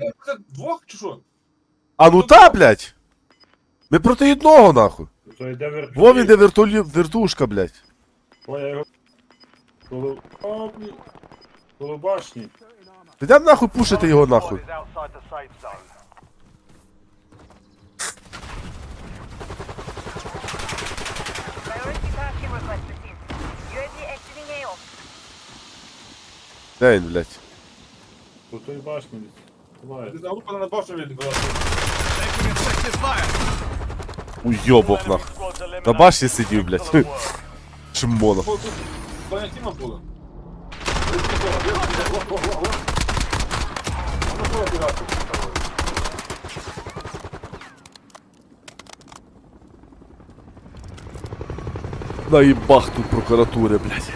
Ми це двох чи що? А ну та, блядь! Ми проти одного, нахуй. То йде вертоліт. Во він де вертолі... вертушка, блядь. О, я його... Коло... О, блін. Підемо нахуй пушити його нахуй. Is outside the safe zone. Priority tasking request received. UAV exiting AO. Де він, блядь? По той башні. Буває. Ти за група на башню відбила. Уйобок нахуй. На башні сидів, блядь. Чмоно. Тут Баня Тіма було. Наїбах тут прокуратури, блядь.